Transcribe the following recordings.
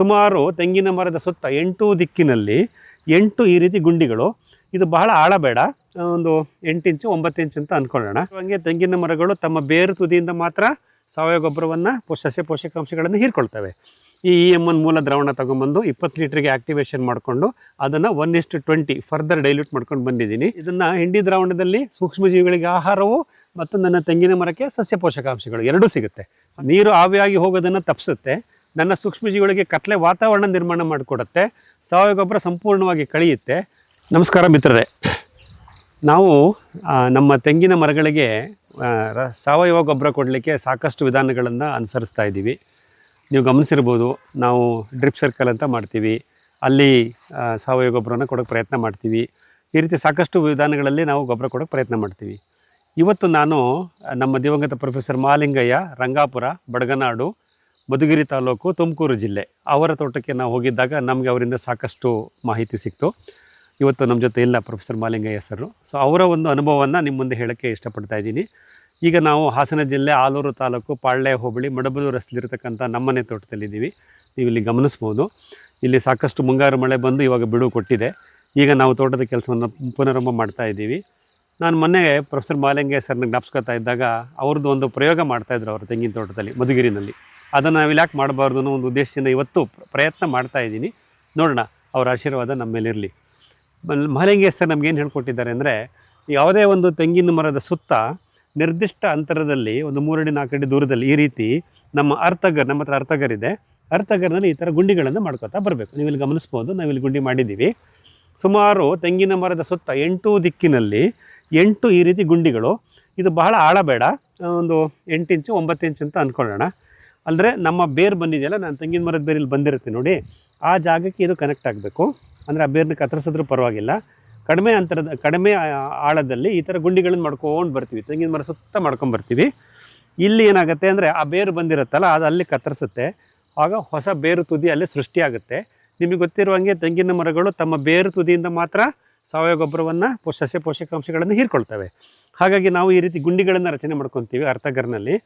ಸುಮಾರು ತೆಂಗಿನ ಮರದ ಸುತ್ತ ಎಂಟು ದಿಕ್ಕಿನಲ್ಲಿ ಎಂಟು ಈ ರೀತಿ ಗುಂಡಿಗಳು. ಇದು ಬಹಳ ಆಳ ಬೇಡ ಒಂದು ಎಂಟು ಇಂಚು, ಒಂಬತ್ತು ಇಂಚು ಅಂತ ಅಂದ್ಕೊಳ್ಳೋಣ ಹಂಗೆ ತೆಂಗಿನ ಮರಗಳು ತಮ್ಮ ಬೇರು ತುದಿಯಿಂದ ಮಾತ್ರ ಸಾವಯವ ಗೊಬ್ಬರವನ್ನು ಸಸ್ಯ ಪೋಷಕಾಂಶಗಳನ್ನು ಹೀರ್ಕೊಳ್ತವೆ. ಈ ಇ ಎಂ ಒನ್ ಮೂಲ ದ್ರಾವಣ ತೊಗೊಂಬಂದು ಇಪ್ಪತ್ತು ಲೀಟ್ರಿಗೆ ಆಕ್ಟಿವೇಶನ್ ಮಾಡಿಕೊಂಡು ಅದನ್ನು ಒನ್ ಇಷ್ಟು ಟ್ವೆಂಟಿ ಫರ್ದರ್ ಡೈಲ್ಯೂಟ್ ಮಾಡ್ಕೊಂಡು ಬಂದಿದ್ದೀನಿ. ಇದನ್ನು ಹಿಂಡಿ ದ್ರಾವಣದಲ್ಲಿ ಸೂಕ್ಷ್ಮಜೀವಿಗಳಿಗೆ ಆಹಾರವು ಮತ್ತು ನನ್ನ ತೆಂಗಿನ ಮರಕ್ಕೆ ಸಸ್ಯ ಪೋಷಕಾಂಶಗಳು ಎರಡೂ ಸಿಗುತ್ತೆ. ನೀರು ಆವಿಯಾಗಿ ಹೋಗೋದನ್ನು ತಪ್ಪಿಸುತ್ತೆ. ನನ್ನ ಸೂಕ್ಷ್ಮಜೀವಿಗಳಿಗೆ ಕತ್ಲೆ ವಾತಾವರಣ ನಿರ್ಮಾಣ ಮಾಡಿಕೊಡುತ್ತೆ. ಸಾವಯವ ಗೊಬ್ಬರ ಸಂಪೂರ್ಣವಾಗಿ ಕಳೆಯುತ್ತೆ. ನಮಸ್ಕಾರ ಮಿತ್ರರೇ. ನಾವು ನಮ್ಮ ತೆಂಗಿನ ಮರಗಳಿಗೆ ಸಾವಯವ ಗೊಬ್ಬರ ಕೊಡಲಿಕ್ಕೆ ಸಾಕಷ್ಟು ವಿಧಾನಗಳನ್ನು ಅನುಸರಿಸ್ತಾ ಇದ್ದೀವಿ. ನೀವು ಗಮನಿಸಿರ್ಬೋದು, ನಾವು ಡ್ರಿಪ್ ಸರ್ಕಲ್ ಅಂತ ಮಾಡ್ತೀವಿ. ಅಲ್ಲಿ ಸಾವಯವ ಗೊಬ್ಬರನ ಕೊಡೋಕ್ಕೆ ಪ್ರಯತ್ನ ಮಾಡ್ತೀವಿ. ಈ ರೀತಿ ಸಾಕಷ್ಟು ವಿಧಾನಗಳಲ್ಲಿ ನಾವು ಗೊಬ್ಬರ ಕೊಡೋಕ್ಕೆ ಪ್ರಯತ್ನ ಮಾಡ್ತೀವಿ. ಇವತ್ತು ನಾನು, ನಮ್ಮ ದಿವಂಗತ ಪ್ರೊಫೆಸರ್ ಮಾಲಿಂಗಯ್ಯ, ರಂಗಾಪುರ, ಬಡಗನಾಡು ಮಧುಗಿರಿ ತಾಲೂಕು ತುಮಕೂರು ಜಿಲ್ಲೆ. ಅವರ ತೋಟಕ್ಕೆ ನಾವು ಹೋಗಿದ್ದಾಗ ನಮಗೆ ಅವರಿಂದ ಸಾಕಷ್ಟು ಮಾಹಿತಿ ಸಿಕ್ತು. ಇವತ್ತು ನಮ್ಮ ಜೊತೆ ಇಲ್ಲ ಪ್ರೊಫೆಸರ್ ಮಾಲಿಂಗಯ್ಯ ಸರ್ ಸೊ ಅವರ ಒಂದು ಅನುಭವವನ್ನು ನಿಮ್ಮ ಮುಂದೆ ಹೇಳೋಕ್ಕೆ ಇಷ್ಟಪಡ್ತಾ ಇದ್ದೀನಿ. ಈಗ ನಾವು ಹಾಸನ ಜಿಲ್ಲೆ ಆಲೂರು ತಾಲೂಕು ಪಾಳ್ಯ ಹೋಬಳಿ ಮಡಬಲೂರು ರಸ್ತೆಲಿರ್ತಕ್ಕಂಥ ನಮ್ಮನೆ ತೋಟದಲ್ಲಿದ್ದೀವಿ. ನೀವು ಇಲ್ಲಿ ಗಮನಿಸ್ಬೋದು. ಇಲ್ಲಿ ಸಾಕಷ್ಟು ಮುಂಗಾರು ಮಳೆ ಬಂದು ಇವಾಗ ಬಿಡುವು ಕೊಟ್ಟಿದೆ. ಈಗ ನಾವು ತೋಟದ ಕೆಲಸವನ್ನು ಪುನರಂಭ ಮಾಡ್ತಾ ಇದ್ದೀವಿ. ನಾನು ಮೊನ್ನೆ ಪ್ರೊಫೆಸರ್ ಮಾಲಿಂಗಯ್ಯ ಸರ್ನ ಜ್ಞಾಪಿಸ್ಕೊತಾ ಇದ್ದಾಗ ಅವ್ರದ್ದು ಒಂದು ಪ್ರಯೋಗ ಮಾಡ್ತಾಯಿದ್ರು ಅವರು ತೆಂಗಿನ ತೋಟದಲ್ಲಿ, ಮಧುಗಿರಿನಲ್ಲಿ. ಅದನ್ನು ನಾವು ಯಾಕೆ ಮಾಡಬಾರ್ದು ಅನ್ನೋ ಒಂದು ಉದ್ದೇಶದಿಂದ ಇವತ್ತು ಪ್ರಯತ್ನ ಮಾಡ್ತಾ ಇದ್ದೀನಿ. ನೋಡೋಣ, ಅವರ ಆಶೀರ್ವಾದ ನಮ್ಮ ಮೇಲಿರಲಿ ಮಹಾಲಿಂಗೇಶ್ವರ ಸರ್ ನಮ್ಗೇನು ಹೇಳ್ಕೊಟ್ಟಿದ್ದಾರೆ ಅಂದರೆ, ಯಾವುದೇ ಒಂದು ತೆಂಗಿನ ಮರದ ಸುತ್ತ ನಿರ್ದಿಷ್ಟ ಅಂತರದಲ್ಲಿ, ಒಂದು ಮೂರಡಿ ನಾಲ್ಕಡಿ ದೂರದಲ್ಲಿ ಈ ರೀತಿ ನಮ್ಮ ಅರ್ಥಗರ್ ನಮ್ಮ ಹತ್ರ ಅರ್ಥಗರ್ ಇದೆ. ಅರ್ಥಗರ್ನಲ್ಲಿ ಈ ಥರ ಗುಂಡಿಗಳನ್ನು ಮಾಡ್ಕೊತಾ ಬರಬೇಕು. ನೀವು ಇಲ್ಲಿ ಗಮನಿಸ್ಬೋದು, ನಾವಿಲ್ಲಿ ಗುಂಡಿ ಮಾಡಿದ್ದೀವಿ. ಸುಮಾರು ತೆಂಗಿನ ಮರದ ಸುತ್ತ ಎಂಟು ದಿಕ್ಕಿನಲ್ಲಿ ಎಂಟು ಈ ರೀತಿ ಗುಂಡಿಗಳು. ಇದು ಬಹಳ ಆಳ ಬೇಡ ಒಂದು ಎಂಟು ಇಂಚು, ಒಂಬತ್ತು ಇಂಚು ಅಂತ ಅಂದ್ಕೊಳ್ಳೋಣ ಅಂದರೆ ನಮ್ಮ ಬೇರು ಬಂದಿದೆಯಲ್ಲ, ನಾನು ತೆಂಗಿನ ಮರದ ಬೇರೆ ಬಂದಿರುತ್ತೆ ನೋಡಿ. ಆ ಜಾಗಕ್ಕೆ ಇದು ಕನೆಕ್ಟ್ ಆಗಬೇಕು. ಅಂದರೆ ಆ ಬೇರನ್ನ ಕತ್ತರಿಸಿದ್ರೂ ಪರವಾಗಿಲ್ಲ. ಕಡಿಮೆ ಅಂತರದ, ಕಡಿಮೆ ಆಳದಲ್ಲಿ ಈ ಥರ ಗುಂಡಿಗಳನ್ನು ಮಾಡ್ಕೊಂಡು ಬರ್ತೀವಿ. ತೆಂಗಿನ ಮರ ಸುತ್ತ ಮಾಡ್ಕೊಂಡು ಬರ್ತೀವಿ. ಇಲ್ಲಿ ಏನಾಗುತ್ತೆ ಅಂದರೆ ಆ ಬೇರು ಬಂದಿರುತ್ತಲ್ಲ, ಅದು ಅಲ್ಲಿ ಕತ್ತರಿಸುತ್ತೆ. ಆಗ ಹೊಸ ಬೇರು ತುದಿ ಅಲ್ಲಿ ಸೃಷ್ಟಿಯಾಗುತ್ತೆ ನಿಮಗೆ ಗೊತ್ತಿರುವ ಹಾಗೆ ತೆಂಗಿನ ಮರಗಳು ತಮ್ಮ ಬೇರು ತುದಿಯಿಂದ ಮಾತ್ರ ಸಾವಯವ ಗೊಬ್ಬರವನ್ನು ಸಸ್ಯ ಪೋಷಕಾಂಶಗಳನ್ನು ಹೀರ್ಕೊಳ್ತವೆ. ಹಾಗಾಗಿ ನಾವು ಈ ರೀತಿ ಗುಂಡಿಗಳನ್ನು ರಚನೆ ಮಾಡ್ಕೊತೀವಿ ಅರ್ಥಗರ್ನಲ್ಲಿ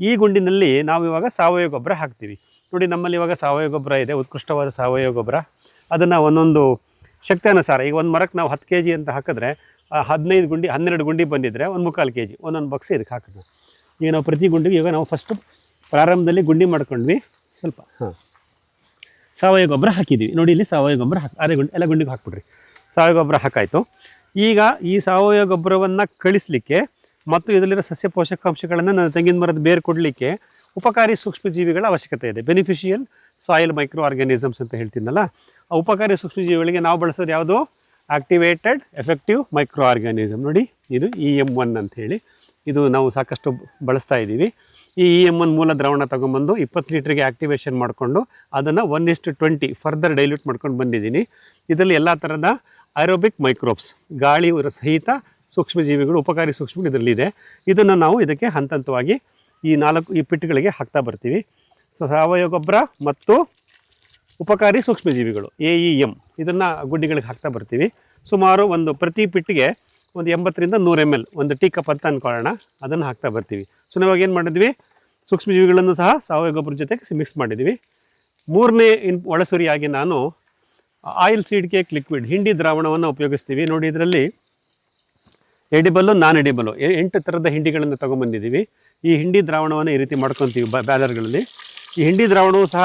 ಈ ಗುಂಡಿನಲ್ಲಿ ನಾವು ಇವಾಗ ಸಾವಯವ ಗೊಬ್ಬರ ಹಾಕ್ತೀವಿ. ನೋಡಿ ನಮ್ಮಲ್ಲಿ ಇವಾಗ ಸಾವಯವ ಗೊಬ್ಬರ ಇದೆ ಉತ್ಕೃಷ್ಟವಾದ ಸಾವಯವ ಗೊಬ್ಬರ. ಅದನ್ನು ಒಂದೊಂದು ಶಕ್ತಿ ಅನುಸಾರ ಈಗ ಒಂದು ಮರಕ್ಕೆ ನಾವು ಹತ್ತು ಕೆ ಜಿ ಅಂತ ಹಾಕಿದ್ರೆ ಆ ಹದಿನೈದು ಗುಂಡಿ ಹನ್ನೆರಡು ಗುಂಡಿ ಬಂದಿದ್ದರೆ ಒಂದು ಮುಕ್ಕಾಲು ಕೆ ಜಿ ಒಂದೊಂದು ಬಕ್ಸ್ ಇದಕ್ಕೆ ಹಾಕೋದು ಈಗ ನಾವು ಪ್ರತಿ ಗುಂಡಿಗೆ ಈಗ ನಾವು ಫಸ್ಟು ಪ್ರಾರಂಭದಲ್ಲಿ ಗುಂಡಿ ಮಾಡ್ಕೊಂಡ್ವಿ ಸ್ವಲ್ಪ ಹಾಂ. ಸಾವಯವ ಗೊಬ್ಬರ ಹಾಕಿದ್ದೀವಿ ನೋಡಿ ಇಲ್ಲಿ ಸಾವಯವ ಗೊಬ್ಬರ ಹಾಕಿ ಅದೇ ಗುಂಡಿ ಎಲ್ಲ ಗುಂಡಿಗೆ ಹಾಕ್ಬಿಡ್ರಿ. ಸಾವಯವ ಗೊಬ್ಬರ ಹಾಕಾಯಿತು. ಈಗ ಈ ಸಾವಯವ ಗೊಬ್ಬರವನ್ನು ಕಳಿಸ್ಲಿಕ್ಕೆ ಮತ್ತು ಇದರಲ್ಲಿರೋ ಸಸ್ಯ ಪೋಷಕಾಂಶಗಳನ್ನು ನನ್ನ ತೆಂಗಿನ ಮರದ ಬೇರು ಕೊಡಲಿಕ್ಕೆ ಉಪಕಾರಿ ಸೂಕ್ಷ್ಮಜೀವಿಗಳ ಅವಶ್ಯಕತೆ ಇದೆ. ಬೆನಿಫಿಷಿಯಲ್ ಸಾಯಿಲ್ ಮೈಕ್ರೋ ಆರ್ಗ್ಯಾನಿಸಮ್ಸ್ ಅಂತ ಹೇಳ್ತೀನಲ್ಲ, ಆ ಉಪಕಾರಿ ಸೂಕ್ಷ್ಮಜೀವಿಗಳಿಗೆ ನಾವು ಬಳಸೋದು ಯಾವುದು? ಆಕ್ಟಿವೇಟೆಡ್ ಎಫೆಕ್ಟಿವ್ ಮೈಕ್ರೋ ಆರ್ಗ್ಯಾನಿಸಮ್ ನೋಡಿ, ಇದು ಇ ಎಂ ಒನ್ ಅಂತ ಹೇಳಿ ಇದು ನಾವು ಸಾಕಷ್ಟು ಬಳಸ್ತಾ ಇದ್ದೀವಿ. ಈ ಇ ಎಂ ಒನ್ ಮೂಲ ದ್ರಾವಣ ತೊಗೊಂಬಂದು ಇಪ್ಪತ್ತು ಲೀಟ್ರಿಗೆ ಆ್ಯಕ್ಟಿವೇಷನ್ ಮಾಡಿಕೊಂಡು ಅದನ್ನು ಒನ್ ಇಷ್ಟು ಟ್ವೆಂಟಿ ಫರ್ದರ್ ಡೈಲ್ಯೂಟ್ ಮಾಡ್ಕೊಂಡು ಬಂದಿದ್ದೀನಿ. ಇದರಲ್ಲಿ ಎಲ್ಲ ಥರದ ಐರೋಬಿಕ್ ಮೈಕ್ರೋಬ್ಸ್ ಗಾಳಿ, ಸಹಿತ ಸೂಕ್ಷ್ಮಜೀವಿಗಳು, ಉಪಕಾರಿ ಸೂಕ್ಷ್ಮಗಳು ಇದರಲ್ಲಿ ಇದೆ. ಇದನ್ನು ನಾವು ಇದಕ್ಕೆ ಹಂತ ಹಂತವಾಗಿ ಈ ನಾಲ್ಕು, ಈ ಪಿಟ್ಗಳಿಗೆ ಹಾಕ್ತಾ ಬರ್ತೀವಿ. ಸೊ, ಸಾವಯವ ಗೊಬ್ಬರ ಮತ್ತು ಉಪಕಾರಿ ಸೂಕ್ಷ್ಮಜೀವಿಗಳು, ಎ ಇ ಎಂ ಇದನ್ನು ಗುಡ್ಡಿಗಳಿಗೆ ಹಾಕ್ತಾ ಬರ್ತೀವಿ. ಸುಮಾರು ಒಂದು ಪ್ರತಿ ಪಿಟ್ಟಿಗೆ ಒಂದು ಎಂಬತ್ತರಿಂದ ನೂರು ಎಂ ಎಲ್ ಒಂದು ಟೀ ಕಪ್ ಅಂತ ಅಂದ್ಕೊಳ್ಳೋಣ ಅದನ್ನು ಹಾಕ್ತಾ ಬರ್ತೀವಿ. ಸೊ ನಾವಾಗ ಏನು ಮಾಡಿದ್ವಿ? ಸೂಕ್ಷ್ಮಜೀವಿಗಳನ್ನು ಸಹ ಸಾವಯವ ಗೊಬ್ಬರ ಜೊತೆಗೆ ಮಿಕ್ಸ್ ಮಾಡಿದ್ವಿ. ಮೂರನೇ ಇನ್, ಒಳಸುರಿಯಾಗಿ ನಾನು ಆಯಿಲ್ ಸೀಡ್ ಕೇಕ್, ಲಿಕ್ವಿಡ್, ಹಿಂಡಿ ದ್ರಾವಣವನ್ನು ಉಪಯೋಗಿಸ್ತೀವಿ. ನೋಡಿ, ಇದರಲ್ಲಿ ಎಡಿಬಲ್ಲು, ನಾನ್ ಎಡಿಬಲ್ಲು. ಎಂಟು ಥರದ ಹಿಂಡಿಗಳನ್ನು ತೊಗೊಂಬಂದಿದ್ದೀವಿ. ಈ ಹಿಂಡಿ ದ್ರಾವಣವನ್ನು ಈ ರೀತಿ ಮಾಡ್ಕೊತೀವಿ ಬ್ಯಾಲರ್ಗಳಲ್ಲಿ ಈ ಹಿಂಡಿ ದ್ರಾವಣವು ಸಹ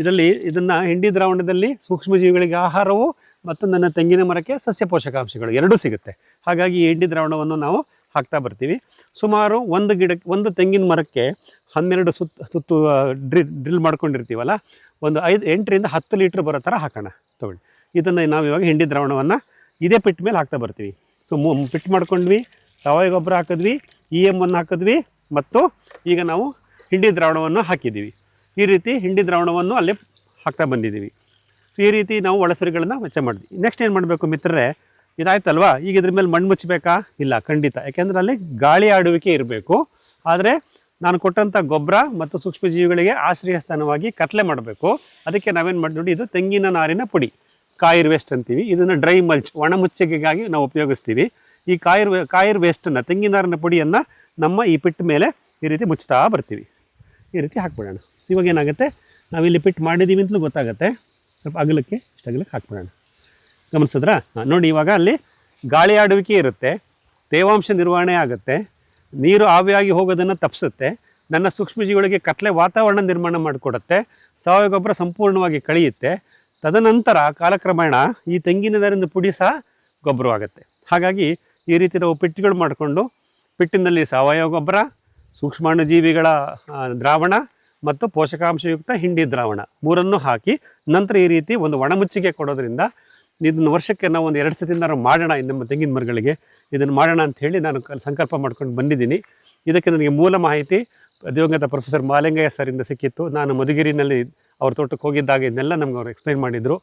ಇದರಲ್ಲಿ ಇದನ್ನು ಹಿಂಡಿ ದ್ರಾವಣದಲ್ಲಿ ಸೂಕ್ಷ್ಮಜೀವಿಗಳಿಗೆ ಆಹಾರವು ಮತ್ತು ನನ್ನ ತೆಂಗಿನ ಮರಕ್ಕೆ ಸಸ್ಯ ಪೋಷಕಾಂಶಗಳು ಎರಡೂ ಸಿಗುತ್ತೆ. ಹಾಗಾಗಿ ಈ ಹಿಂಡಿ ದ್ರಾವಣವನ್ನು ನಾವು ಹಾಕ್ತಾ ಬರ್ತೀವಿ. ಸುಮಾರು ಒಂದು ಗಿಡಕ್ಕೆ ಒಂದು ತೆಂಗಿನ ಮರಕ್ಕೆ ಹನ್ನೆರಡು ಸುತ್ತ ಸುತ್ತು ಡ್ರಿ, ಡ್ರಿಲ್ ಮಾಡ್ಕೊಂಡಿರ್ತೀವಲ್ಲ, ಒಂದು ಐದು, ಎಂಟರಿಂದ ಹತ್ತು ಲೀಟ್ರ್ ಬರೋ ಥರ ಹಾಕೋಣ. ತೊಗೊಳ್ಳಿ. ಇದನ್ನು ನಾವು ಇವಾಗ ಹಿಂಡಿ ದ್ರಾವಣವನ್ನು ಇದೇ ಪಿಟ್ಟ ಮೇಲೆ ಹಾಕ್ತಾ ಬರ್ತೀವಿ. ಸೊ ಮು ಮಾಡ್ಕೊಂಡ್ವಿ, ಸಾವಯವ ಗೊಬ್ಬರ ಹಾಕಿದ್ವಿ ಇ ಎಂ ಅನ್ನು ಹಾಕಿದ್ವಿ, ಮತ್ತು ಈಗ ನಾವು ಹಿಂಡಿ ದ್ರಾವಣವನ್ನು ಹಾಕಿದ್ದೀವಿ. ಈ ರೀತಿ ಹಿಂಡಿ ದ್ರಾವಣವನ್ನು ಅಲ್ಲೇ ಹಾಕ್ತಾ ಬಂದಿದ್ದೀವಿ. ಸೊ ಈ ರೀತಿ ನಾವು ಒಳಸರಿಗಳನ್ನು ವೆಚ್ಚ ಮಾಡಿದ್ವಿ. ನೆಕ್ಸ್ಟ್ ಏನು ಮಾಡಬೇಕು ಮಿತ್ರರೇ, ಇದಾಯ್ತಲ್ವಾ? ಈಗ ಇದ್ರ ಮೇಲೆ ಮಣ್ಣು ಮುಚ್ಚಬೇಕಾ? ಇಲ್ಲ, ಖಂಡಿತ. ಯಾಕೆಂದರೆ ಅಲ್ಲಿ ಗಾಳಿ ಆಡುವಿಕೆ ಇರಬೇಕು. ಆದರೆ ನಾನು ಕೊಟ್ಟಂಥ ಗೊಬ್ಬರ ಮತ್ತು ಸೂಕ್ಷ್ಮಜೀವಿಗಳಿಗೆ ಆಶ್ರಯ ಸ್ಥಾನವಾಗಿ ಕತ್ಲೆ ಮಾಡಬೇಕು. ಅದಕ್ಕೆ ನಾವೇನು ಮಾಡಿ, ನೋಡಿ, ಇದು ತೆಂಗಿನ ನಾರಿನ ಪುಡಿ. ಕಾಯಿರ್ ವೇಸ್ಟ್ ಅಂತೀವಿ. ಇದನ್ನು ಡ್ರೈ ಮಲ್ಚ್ ಒಣ ಮುಚ್ಚೆಗೆಗಾಗಿ ನಾವು ಉಪಯೋಗಿಸ್ತೀವಿ. ಈ ಕಾಯಿರ್ ಕಾಯಿರ್ ವೇಸ್ಟನ್ನು ತೆಂಗಿನ ನಾರಿನ ಪುಡಿಯನ್ನು ನಮ್ಮ ಈ ಪಿಟ್ ಮೇಲೆ ಈ ರೀತಿ ಮುಚ್ತಾ ಬರ್ತೀವಿ. ಈ ರೀತಿ ಹಾಕ್ಬಿಡೋಣ. ಸೊ ಇವಾಗ ಏನಾಗುತ್ತೆ? ನಾವಿಲ್ಲಿ ಪಿಟ್ ಮಾಡಿದ್ದೀವಿ ಅಂತಲೂ ಗೊತ್ತಾಗುತ್ತೆ. ಸ್ವಲ್ಪ ಅಗಲಕ್ಕೆ, ಇಷ್ಟು ಅಗಲಕ್ಕೆ ಹಾಕ್ಬಿಡೋಣ. ಗಮನಿಸಿದ್ರಾ? ನೋಡಿ ಇವಾಗ ಅಲ್ಲಿ ಗಾಳಿ ಆಡುವಿಕೆ ಇರುತ್ತೆ. ತೇವಾಂಶ ನಿರ್ವಹಣೆ ಆಗುತ್ತೆ. ನೀರು ಆವಿಯಾಗಿ ಹೋಗೋದನ್ನು ತಪ್ಪಿಸುತ್ತೆ ನನ್ನ ಸೂಕ್ಷ್ಮಜೀವಿಗಳಿಗೆ ಕತ್ಲೆ ವಾತಾವರಣ ನಿರ್ಮಾಣ ಮಾಡಿಕೊಡುತ್ತೆ. ಸಾವಯವ ಗೊಬ್ಬರ ಸಂಪೂರ್ಣವಾಗಿ ಕಳೆಯುತ್ತೆ. ತದನಂತರ ಕಾಲಕ್ರಮೇಣ ಈ ತೆಂಗಿನದರಿಂದ ಪುಡಿ ಸಹ ಗೊಬ್ಬರವಾಗುತ್ತೆ. ಹಾಗಾಗಿ ಈ ರೀತಿ ನಾವು ಪಿಟ್ಟುಗಳು ಮಾಡಿಕೊಂಡು ಪಿಟ್ಟಿನಲ್ಲಿ ಸಾವಯವ ಗೊಬ್ಬರ, ಸೂಕ್ಷ್ಮಾಣುಜೀವಿಗಳ ದ್ರಾವಣ ಮತ್ತು ಪೋಷಕಾಂಶಯುಕ್ತ ಹಿಂಡಿ ದ್ರಾವಣ ಮೂರನ್ನು ಹಾಕಿ ನಂತರ ಈ ರೀತಿ ಒಂದು ಒಣಮುಚ್ಚಿಗೆ ಕೊಡೋದ್ರಿಂದ ಇದನ್ನು ವರ್ಷಕ್ಕೆ ನಾವು ಒಂದು ಎರಡು ಸತಿನಾರು ಮಾಡೋಣ ನಮ್ಮ ತೆಂಗಿನ ಮರಗಳಿಗೆ. ಇದನ್ನು ಮಾಡೋಣ ಅಂತ ಹೇಳಿ ನಾನು ಕಲ್- ಸಂಕಲ್ಪ ಮಾಡ್ಕೊಂಡು ಬಂದಿದ್ದೀನಿ. ಇದಕ್ಕೆ ನನಗೆ ಮೂಲ ಮಾಹಿತಿ ದಿವಂಗತ ಪ್ರೊಫೆಸರ್ ಮಾಲಿಂಗಯ್ಯ ಸರಿಂದ ಸಿಕ್ಕಿತ್ತು. ನಾನು ಮಧುಗಿರಿನಲ್ಲಿ ಅವ್ರ ತೋಟಕ್ಕೆ ಹೋಗಿದ್ದಾಗ ಇದನ್ನೆಲ್ಲ ನಮ್ಗೆ ಅವ್ರು ಎಕ್ಸ್ಪ್ಲೈನ್ ಮಾಡಿದರು.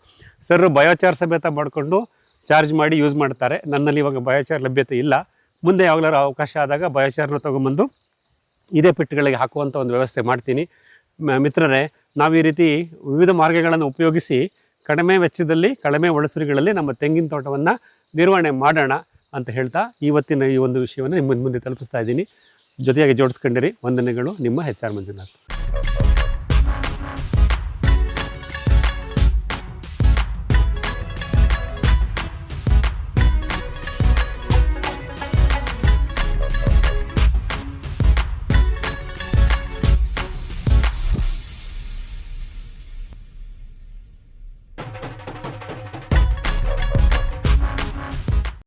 ಸರ್ ಬಯೋಚಾರ್ ಸಮೇತ ಮಾಡಿಕೊಂಡು ಚಾರ್ಜ್ ಮಾಡಿ ಯೂಸ್ ಮಾಡ್ತಾರೆ. ನನ್ನಲ್ಲಿ ಇವಾಗ ಬಯೋಚಾರ್ ಲಭ್ಯತೆ ಇಲ್ಲ. ಮುಂದೆ ಯಾವಾಗಲಾರು ಅವಕಾಶ ಆದಾಗ ಬಯೋಚಾರ್ನ ತೊಗೊಂಬಂದು ಇದೇ ಪಿಟ್ಗಳಿಗೆ ಹಾಕುವಂಥ ಒಂದು ವ್ಯವಸ್ಥೆ ಮಾಡ್ತೀನಿ. ಮಿತ್ರರೇ, ನಾವು ಈ ರೀತಿ ವಿವಿಧ ಮಾರ್ಗಗಳನ್ನು ಉಪಯೋಗಿಸಿ ಕಡಿಮೆ ವೆಚ್ಚದಲ್ಲಿ, ಕಡಿಮೆ ಒಳಸರಿಗಳಲ್ಲಿ ನಮ್ಮ ತೆಂಗಿನ ತೋಟವನ್ನು ನಿರ್ವಹಣೆ ಮಾಡೋಣ ಅಂತ ಹೇಳ್ತಾ ಇವತ್ತಿನ ಈ ಒಂದು ವಿಷಯವನ್ನು ನಿಮ್ಮ ಮುಂದೆ ತಲುಪಿಸ್ತಾ ಇದ್ದೀನಿ. ಜೊತೆಯಾಗಿ ಜೋಡಿಸ್ಕೊಂಡಿರಿ. ವಂದನೆಗಳು. ನಿಮ್ಮ ಹೆಚ್ ಆರ್ ಮಂಜುನಾಥ್.